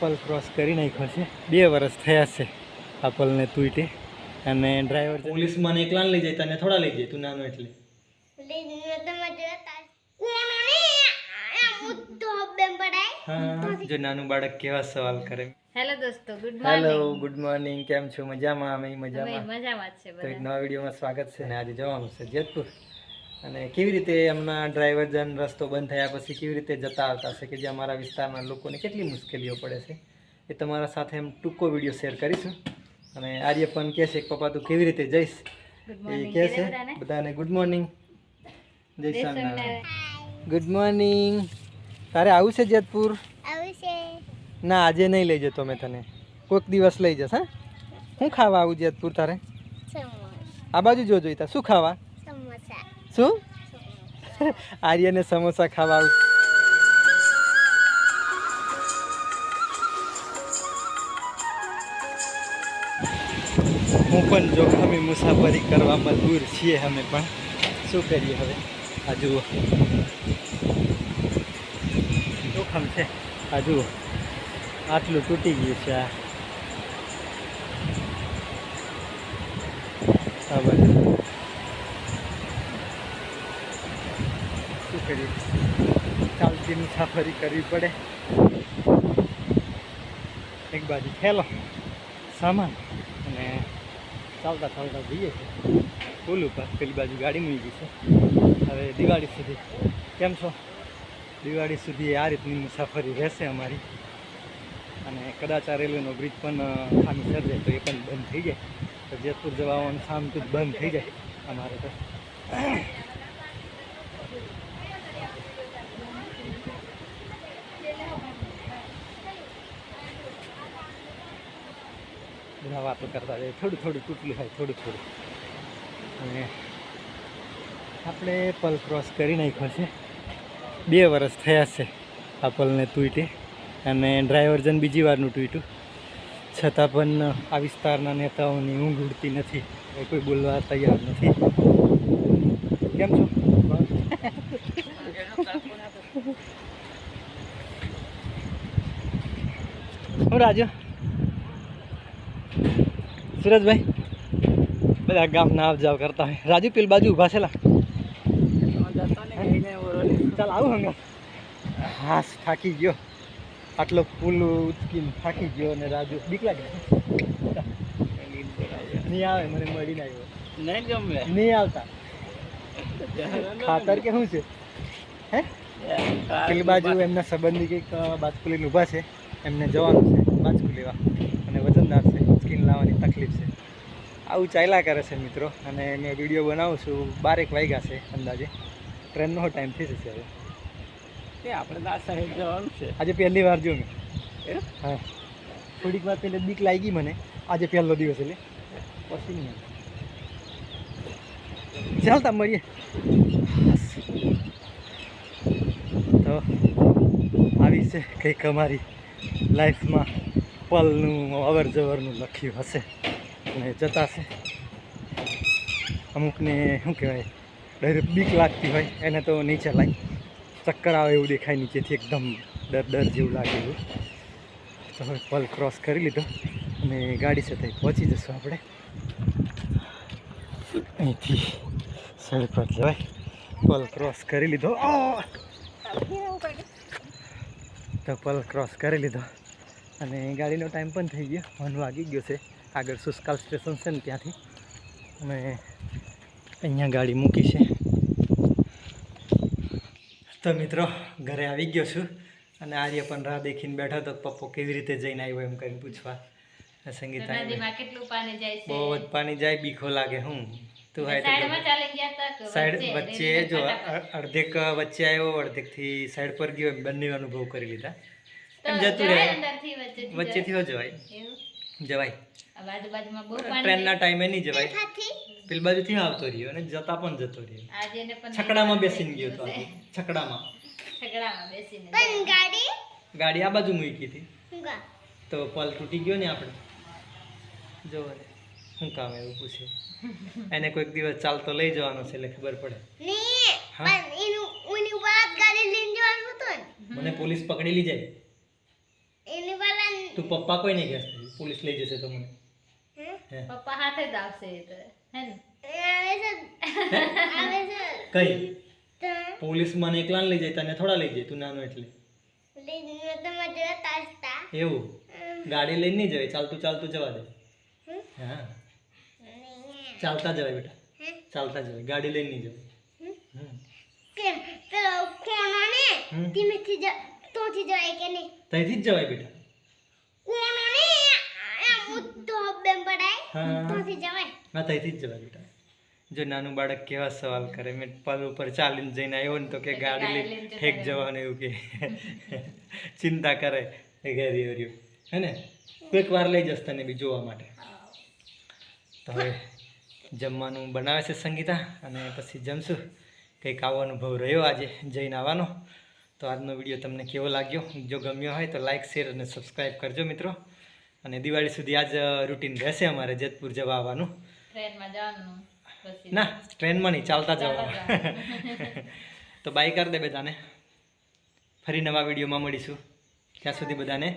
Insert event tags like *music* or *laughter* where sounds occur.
પલ cross કરી નાખ્યો છે. બે વર્ષ થયા છે આ પલને તૂટે અને ડ્રાઈવર પોલીસ મને એકલાને લઈ જાય તને થોડા લઈ જાય તું નાનો એટલે. હા જો નાનું બાળક કેવા સવાલ કરે. હેલો દોસ્તો good hello morning good morning કેમ છો? મજામાં? અમે મજામાં. મજામાં છે તો એક નવા વિડીયોમાં સ્વાગત છે અને આજે જવાનું છે જેતપુર. અને કેવી રીતે એમના ડ્રાઈવરજન રસ્તો બંધ થયા પછી કેવી રીતે જતા આવતા છે કે જે અમારા વિસ્તારના લોકોને કેટલી મુશ્કેલીઓ પડે છે એ તમારા સાથે એમ ટૂંકો વીડિયો શેર કરીશું. અને આર્ય પણ કહે છે કે પપ્પા તું કેવી રીતે જઈશ? એ કહે છે બધાને? ગુડ મોર્નિંગ જય સ્વામિનારાયણ. ગુડ મોર્નિંગ તારે આવું છે જેતપુર? ના આજે નહીં લઈ જતો મેં તને. કોઈક દિવસ લઈ જશ હા? શું ખાવા આવું જેતપુર તારે? આ બાજુ જો જોઈતા શું ખાવા? શું? આર્યને સમોસા ખાવા હું પણ જોખમી મુસાફરી કરવા મજબૂર છીએ અમે પણ. શું કરીએ હવે? જુઓ. જોખમ છે? આ આટલું તૂટી ગયું છે આ બાજુ શું કરીએ ચાલતી મુસાફરી કરવી પડે. એક બાજુ થેલો, સામાન અને ચાલતા ચાલતા જઈએ છીએ. પુલ ઉપર, પેલી બાજુ ગાડી મૂકી છે. હવે દિવાળી સુધી, કેમ છો? દિવાળી સુધી આ રીતની મુસાફરી રહેશે અમારી. અને કદાચ આ રેલવેનો બ્રિજ પણ ખામી સર્જે તો એ પણ બંધ થઈ જાય. તો જેતપુર જવાનું સામતું બંધ થઈ જાય અમારે તો. બધા વાતો કરતા જાય. થોડું થોડું તૂટલું હોય થોડું થોડું. અને આપણે પલ ક્રોસ કરી નાખ્યો છે. બે વર્ષ થયા છે આ પલને તૂટે અને ડ્રાઈવર જન બીજી વારનું તૂટ્યું. છતાં પણ આ વિસ્તારના નેતાઓની ઊંઘ ઉડતી નથી. એ કોઈ બોલવા તૈયાર નથી. કેમ છો? *laughs* હું રાજુ સુરજભાઈ બધા ગામના આવ જાવ કરતા હોય. રાજુ પેલ બાજુ ઊભા છેલા ચાલ આવું હંગા હાસ થાકી ગયો. આટલો પુલ ઉચકીને થાકી ગયો અને રાજુ બીક લાગે નહીં આવે મને મળીને આવ્યો. નહીં ગમે નહીં આવતા. ખાતર કે શું છે? હે? પેલી બાજુ એમના સંબંધી કંઈક બાજકુલીને ઊભા છે. એમને જવાનું છે બાજકુ લેવા. અને વજનદાર છે લાવવાની તકલીફ છે. આવું ચાલ્યા કરે છે મિત્રો. અને મેં વીડિયો બનાવું છું. બારેક વાગ્યા છે અંદાજે. ટ્રેનનો ટાઈમ થઈ જશે હવે. એ આપણે દાસ સાહેબ જવાનું છે. આજે પહેલી વાર જો મેં. હા. થોડીક વાર પહેલે બીક લાગી મને. આજે પહેલો દિવસ એટલે. પછી નહીં. ચાલતા મળીએ. તો આવી છે કંઈક અમારી લાઈફમાં પલનું અવર જવરનું લખ્યું હશે. અને જતા છે. અમુકને શું કહેવાય ડર બીક લાગતી હોય એને તો નીચે ચલાય ચક્કર આવે એવું દેખાય નીચેથી એકદમ ડર ડર જેવું લાગે એવું. તો હવે પલ ક્રોસ કરી લીધો. અને ગાડી સાથે પહોંચી જશું આપણે. અહીંથી સાઈડ પર જવાય. પલ ક્રોસ કરી લીધો. તો પલ ક્રોસ કરી લીધો. અને ગાડીનો ટાઈમ પણ થઈ ગયો. વન વાગી ગયો છે. આગળ સુસ્કાલ સ્ટેશન છે ને ત્યાંથી. અને અહીંયા ગાડી મૂકી છે. તો મિત્રો ઘરે આવી ગયો છું. અને આર્ય પણ રાહ દેખીને બેઠો તો પપ્પો કેવી રીતે જઈને આવ્યો એમ કરીને પૂછવા. સંગીતા બહુ જ પાણી જાય બીખો લાગે હું. તું સાઈડ વચ્ચે? જો અડધેક વચ્ચે આવ્યો અડધેકથી સાઈડ પર ગયો બંને અનુભવ કરી લીધા. એમ જતું રહે. વચ્ચેથી હો જવાય. જવાય. ટ્રેનના ટાઈમે નહીં જવાય. પેલી બાજુથી આવતો રહ્યો અને જતા પણ જતો રહ્યો. આજે એને પણ છકડામાં બેસીને ગયો તો છકડામાં. ગાડી? આ બાજુ મૂકી હતી. તો પલ તૂટી ગયો ને આપણે. જો શું કામ એવું પૂછે. એને કોઈક દિવસ ચાલતો લઈ જવાનો છે એટલે ખબર પડે. હા? મને પોલીસ પકડી લઈ જાય તું પપ્પા કોઈ નહીં કહેશે? પોલીસ લઈ જશે તો મને. પપ્પા હાથે જ આવશે એ તો. હે ને? કઈ? પોલીસ મને એકલા લઈ જાય તને થોડા લઈ જાય તું નાનો એટલે. એવું? ગાડી લઈને નહીં જવાય? ચાલતું ચાલતું જવા દે. હા. ચાલતા જવાય બેટા. ચાલતા જવાય. ગાડી લઈને નહીં જવાય. પેલો કોનો ને. ધીમેથી જ તોથી જવાય કે નહીં? તઈથી જ જવાય બેટા. હા. હા ત્યાંથી જ જવાય બેટા જો નાનું બાળક કેવા સવાલ કરે મેં પગ ઉપર ચાલીને જઈને આવ્યો ને તો કે ગાડી લઈ ઠેક જવાનું એવું કે. ચિંતા કરે એ ઘેરી હર્યું. હે ને? કોઈક વાર લઈ જશે તને બી જોવા માટે. તો હવે જમવાનું બનાવે છે સંગીતા અને પછી જમશું. કંઈક આવો અનુભવ રહ્યો આજે જઈને આવવાનો. તો આજનો વીડિયો તમને કેવો લાગ્યો? જો ગમ્યો હોય તો લાઇક શેર અને સબસ્ક્રાઈબ કરજો મિત્રો. અને દિવાળી સુધી આજ રૂટીન રહેશે અમારે જેતપુર જવા આવવાનું. ના ટ્રેનમાં નહીં ચાલતા ચાલતા જવાનું. *laughs* તો બાય કરી દે બધાને. ફરી નવા વિડીયોમાં મળીશું. ત્યાં સુધી બધાને